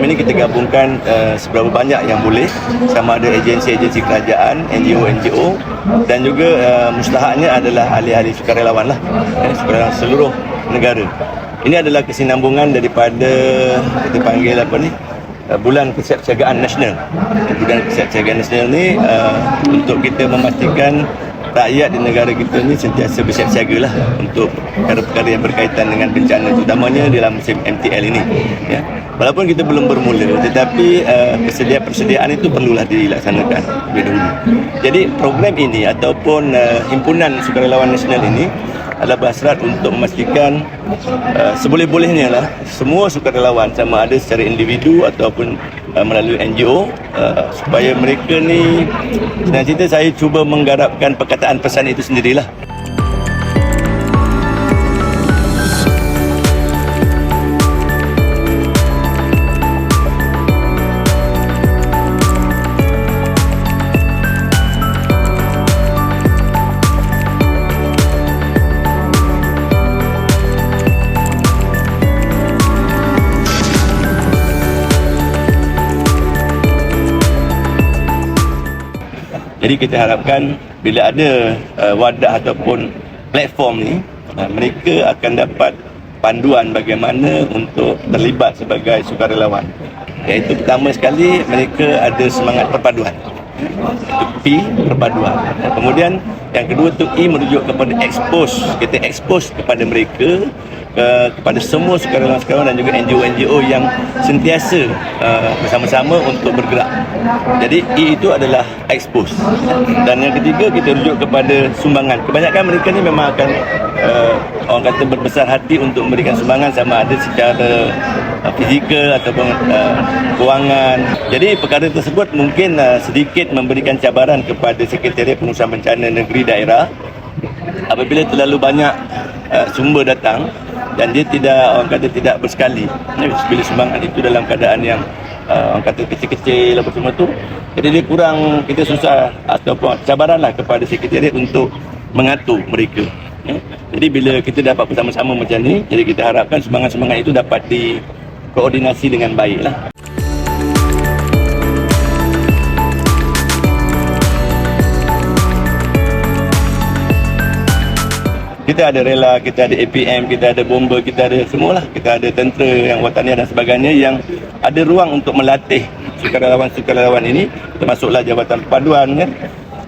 ini kita gabungkan uh, seberapa banyak yang boleh sama ada agensi-agensi kerajaan, NGO-NGO dan juga uh, mustahaknya adalah ahli-ahli sukarelawan lah eh, seluruh negara. Ini adalah kesinambungan daripada kita panggil apa ni uh, bulan kesiapsiagaan nasional. Bulan kesiapsiagaan nasional ni uh, untuk kita memastikan rakyat di negara kita ni sentiasa bersiap-siaga lah untuk perkara-perkara yang berkaitan dengan bencana terutamanya dalam musim MTL ini ya. Walaupun kita belum bermula tetapi uh, persediaan persediaan itu perlulah dilaksanakan lebih dahulu. Jadi program ini ataupun uh, himpunan sukarelawan nasional ini adalah berhasrat untuk memastikan uh, seboleh-bolehnya lah semua sukarelawan sama ada secara individu ataupun uh, melalui NGO uh, supaya mereka ni senang cerita saya cuba menggarapkan perkataan pesan itu sendirilah Jadi kita harapkan bila ada uh, wadah ataupun platform ni uh, mereka akan dapat panduan bagaimana untuk terlibat sebagai sukarelawan. Iaitu pertama sekali mereka ada semangat perpaduan. P perpaduan. Kemudian yang kedua tu E merujuk kepada expose. Kita expose kepada mereka uh, kepada semua sukarelawan-sukarelawan dan juga NGO-NGO yang sentiasa uh, bersama-sama untuk bergerak. Jadi E itu adalah expose. Dan yang ketiga kita rujuk kepada sumbangan. Kebanyakan mereka ni memang akan uh, orang kata berbesar hati untuk memberikan sumbangan sama ada secara uh, fizikal ataupun uh, kewangan. Jadi perkara tersebut mungkin uh, sedikit memberikan cabaran kepada Sekretariat Pengurusan Bencana Negeri Daerah apabila terlalu banyak uh, sumber datang dan dia tidak orang kata tidak bersekali bila sumbangan itu dalam keadaan yang uh, orang kata kecil-kecil apa semua tu jadi dia kurang kita susah ataupun cabaran lah kepada sekretariat untuk mengatur mereka ya. jadi bila kita dapat bersama-sama macam ni jadi kita harapkan sumbangan-sumbangan itu dapat dikoordinasi dengan baik lah kita ada rela, kita ada APM, kita ada bomba, kita ada semualah. Kita ada tentera yang wataniah dan sebagainya yang ada ruang untuk melatih sukarelawan-sukarelawan ini termasuklah Jabatan Perpaduan kan.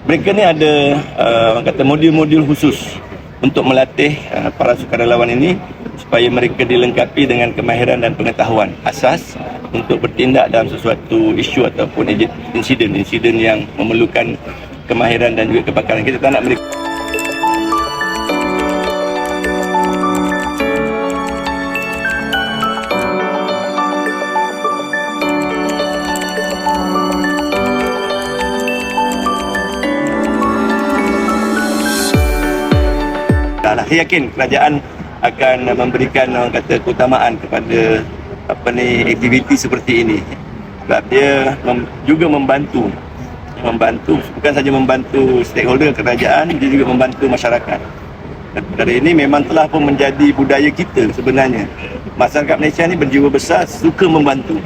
Mereka ni ada uh, kata modul-modul khusus untuk melatih uh, para sukarelawan ini supaya mereka dilengkapi dengan kemahiran dan pengetahuan asas untuk bertindak dalam sesuatu isu ataupun insiden-insiden yang memerlukan kemahiran dan juga kebakaran. Kita tak nak mereka saya yakin kerajaan akan memberikan orang kata keutamaan kepada apa ni aktiviti seperti ini. Sebab dia mem, juga membantu. Membantu bukan saja membantu stakeholder kerajaan dia juga membantu masyarakat. Dan perkara ini memang telah pun menjadi budaya kita sebenarnya. Masyarakat Malaysia ni berjiwa besar suka membantu.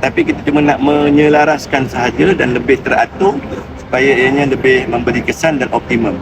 Tapi kita cuma nak menyelaraskan sahaja dan lebih teratur supaya ianya lebih memberi kesan dan optimum